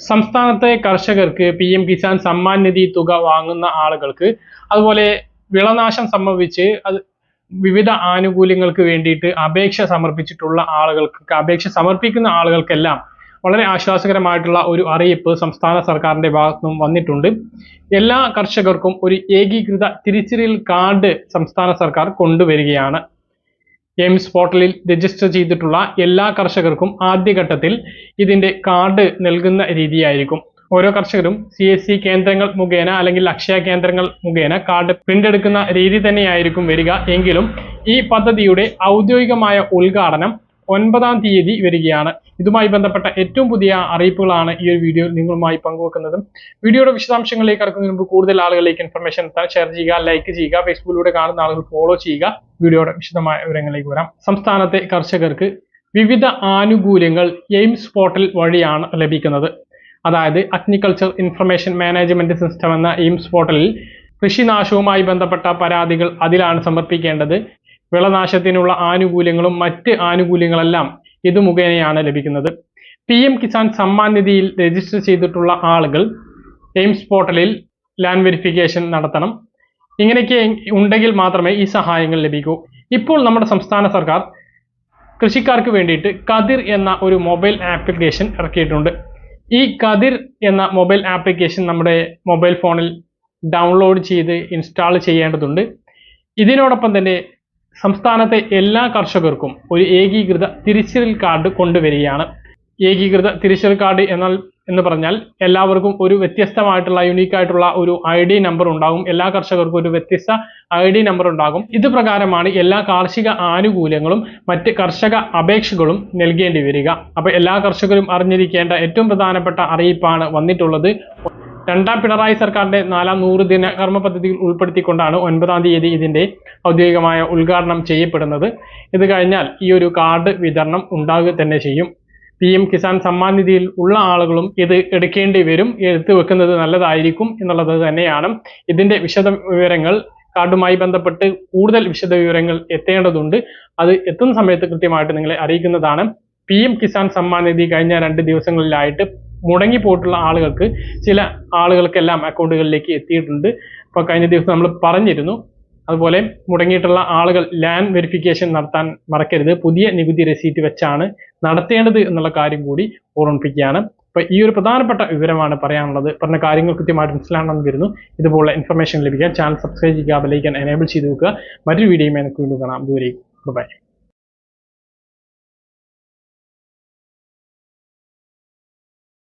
സംസ്ഥാനത്തെ കർഷകർക്ക് P M Kisan Samman Nidhi തുക വാങ്ങുന്ന ആളുകൾക്ക് അതുപോലെ വിളനാശം സംഭവിച്ച് അത് വിവിധ ആനുകൂല്യങ്ങൾക്ക് വേണ്ടിയിട്ട് അപേക്ഷ സമർപ്പിച്ചിട്ടുള്ള ആളുകൾക്ക് അപേക്ഷ സമർപ്പിക്കുന്ന ആളുകൾക്കെല്ലാം വളരെ ആശ്വാസകരമായിട്ടുള്ള ഒരു അറിയിപ്പ് സംസ്ഥാന സർക്കാരിന്റെ ഭാഗത്തു നിന്നും വന്നിട്ടുണ്ട്. എല്ലാ കർഷകർക്കും ഒരു ഏകീകൃത തിരിച്ചറിയൽ കാർഡ് സംസ്ഥാന സർക്കാർ കൊണ്ടുവരികയാണ്. എയിംസ് പോർട്ടലിൽ രജിസ്റ്റർ ചെയ്തിട്ടുള്ള എല്ലാ കർഷകർക്കും ആദ്യഘട്ടത്തിൽ ഇതിന്റെ കാർഡ് നൽകുന്ന രീതിയായിരിക്കും. ഓരോ കർഷകരും സി എസ് സി കേന്ദ്രങ്ങൾ മുഖേന അല്ലെങ്കിൽ അക്ഷയ കേന്ദ്രങ്ങൾ മുഖേന കാർഡ് പ്രിന്റ് എടുക്കുന്ന രീതി തന്നെയായിരിക്കും വരിക. എങ്കിലും ഈ പദ്ധതിയുടെ ഔദ്യോഗികമായ ഉദ്ഘാടനം ഒൻപതാം തീയതി വരികയാണ്. ഇതുമായി ബന്ധപ്പെട്ട ഏറ്റവും പുതിയ അറിയിപ്പുകളാണ് ഈ ഒരു വീഡിയോ നിങ്ങളുമായി പങ്കുവെക്കുന്നതും. വീഡിയോയുടെ വിശദാംശങ്ങളിലേക്ക് കടക്കുന്നതിന് മുമ്പ് കൂടുതൽ ആളുകളിലേക്ക് ഇൻഫർമേഷൻ എത്താൻ ഷെയർ ചെയ്യുക ലൈക്ക് ചെയ്യുക ഫേസ്ബുക്കിലൂടെ കാണുന്ന ആളുകൾ ഫോളോ ചെയ്യുക. വീഡിയോയുടെ വിശദമായ വിവരങ്ങളിലേക്ക് വരാം. സംസ്ഥാനത്തെ കർഷകർക്ക് വിവിധ ആനുകൂല്യങ്ങൾ എയിംസ് പോർട്ടൽ വഴിയാണ് ലഭിക്കുന്നത്. അതായത് അഗ്രികൾച്ചർ ഇൻഫർമേഷൻ മാനേജ്മെന്റ് സിസ്റ്റം എന്ന എയിംസ് പോർട്ടലിൽ കൃഷിനാശവുമായി ബന്ധപ്പെട്ട പരാതികൾ അതിലാണ് സമർപ്പിക്കേണ്ടത്. വിളനാശത്തിനുള്ള ആനുകൂല്യങ്ങളും മറ്റ് ആനുകൂല്യങ്ങളെല്ലാം ഇത് മുഖേനയാണ് ലഭിക്കുന്നത്. പി എം കിസാൻ സമ്മാൻ നിധിയിൽ രജിസ്റ്റർ ചെയ്തിട്ടുള്ള ആളുകൾ എയിംസ് പോർട്ടലിൽ ലാൻഡ് വെരിഫിക്കേഷൻ നടത്തണം. ഇങ്ങനെയൊക്കെ ഉണ്ടെങ്കിൽ മാത്രമേ ഈ സഹായങ്ങൾ ലഭിക്കൂ. ഇപ്പോൾ നമ്മുടെ സംസ്ഥാന സർക്കാർ കൃഷിക്കാർക്ക് വേണ്ടിയിട്ട് കതിർ എന്ന ഒരു മൊബൈൽ ആപ്ലിക്കേഷൻ ഇറക്കിയിട്ടുണ്ട്. ഈ കതിർ എന്ന മൊബൈൽ ആപ്ലിക്കേഷൻ നമ്മുടെ മൊബൈൽ ഫോണിൽ ഡൗൺലോഡ് ചെയ്ത് ഇൻസ്റ്റാൾ ചെയ്യേണ്ടതുണ്ട്. ഇതിനോടൊപ്പം തന്നെ സംസ്ഥാനത്തെ എല്ലാ കർഷകർക്കും ഒരു ഏകീകൃത തിരിച്ചറിയൽ കാർഡ് കൊണ്ടുവരികയാണ്. ഏകീകൃത തിരിച്ചറിയൽ കാർഡ് എന്നാൽ എന്ന് പറഞ്ഞാൽ എല്ലാവർക്കും ഒരു വ്യത്യസ്തമായിട്ടുള്ള യുണീക്ക് ആയിട്ടുള്ള ഒരു ഐ ഡി നമ്പർ ഉണ്ടാകും. എല്ലാ കർഷകർക്കും ഒരു വ്യത്യസ്ത ഐ ഡി നമ്പർ ഉണ്ടാകും. ഇത് പ്രകാരമാണ് എല്ലാ കാർഷിക ആനുകൂല്യങ്ങളും മറ്റ് കർഷക അപേക്ഷകളും നൽകേണ്ടി വരിക. അപ്പൊ എല്ലാ കർഷകരും അറിഞ്ഞിരിക്കേണ്ട ഏറ്റവും പ്രധാനപ്പെട്ട അറിയിപ്പാണ് വന്നിട്ടുള്ളത്. രണ്ടാം പിണറായി സർക്കാരിന്റെ നാലാം നൂറ് ദിന കർമ്മ പദ്ധതിയിൽ ഉൾപ്പെടുത്തിക്കൊണ്ടാണ് ഒൻപതാം തീയതി ഇതിന്റെ ഔദ്യോഗികമായ ഉദ്ഘാടനം ചെയ്യപ്പെടുന്നത്. ഇത് കഴിഞ്ഞാൽ ഈ ഒരു കാർഡ് വിതരണം ഉണ്ടാകുക തന്നെ ചെയ്യും. പി എം കിസാൻ സമ്മാൻ നിധിയിൽ ഉള്ള ആളുകളും ഇത് എടുക്കേണ്ടി വരും. എടുത്തു വെക്കുന്നത് നല്ലതായിരിക്കും എന്നുള്ളത് തന്നെയാണ്. ഇതിന്റെ വിശദ വിവരങ്ങൾ കാർഡുമായി ബന്ധപ്പെട്ട് കൂടുതൽ വിശദ വിവരങ്ങൾ എത്തേണ്ടതുണ്ട്. അത് എത്തുന്ന സമയത്ത് കൃത്യമായിട്ട് നിങ്ങളെ അറിയിക്കുന്നതാണ്. പി എം കിസാൻ സമ്മാൻ നിധി കഴിഞ്ഞ രണ്ട് ദിവസങ്ങളിലായിട്ട് മുടങ്ങിപ്പോയിട്ടുള്ള ആളുകൾക്ക് ചില ആളുകൾക്കെല്ലാം അക്കൗണ്ടുകളിലേക്ക് എത്തിയിട്ടുണ്ട്. അപ്പോൾ കഴിഞ്ഞ ദിവസം നമ്മൾ പറഞ്ഞിരുന്നു അതുപോലെ മുടങ്ങിയിട്ടുള്ള ആളുകൾ ലാൻഡ് വെരിഫിക്കേഷൻ നടത്താൻ മറക്കരുത് പുതിയ നികുതി രസീറ്റ് വെച്ചാണ് നടത്തേണ്ടത് എന്നുള്ള കാര്യം കൂടി ഓർമ്മിപ്പിക്കുകയാണ്. അപ്പോൾ ഈ ഒരു പ്രധാനപ്പെട്ട വിവരമാണ് പറയാനുള്ളത്. പറഞ്ഞ കാര്യങ്ങൾ കൃത്യമായിട്ട് മനസ്സിലാണെന്ന് വരുന്നു. ഇതുപോലെ ഇൻഫർമേഷൻ ലഭിക്കാൻ ചാനൽ സബ്സ്ക്രൈബ് ചെയ്യുക ബെലൈക്കൻ എനേബിൾ ചെയ്ത് വെക്കുക. മറ്റൊരു വീഡിയോയുമായി നമുക്ക് വീണ്ടും കാണാം. ദൂരേക്ക് ബൈ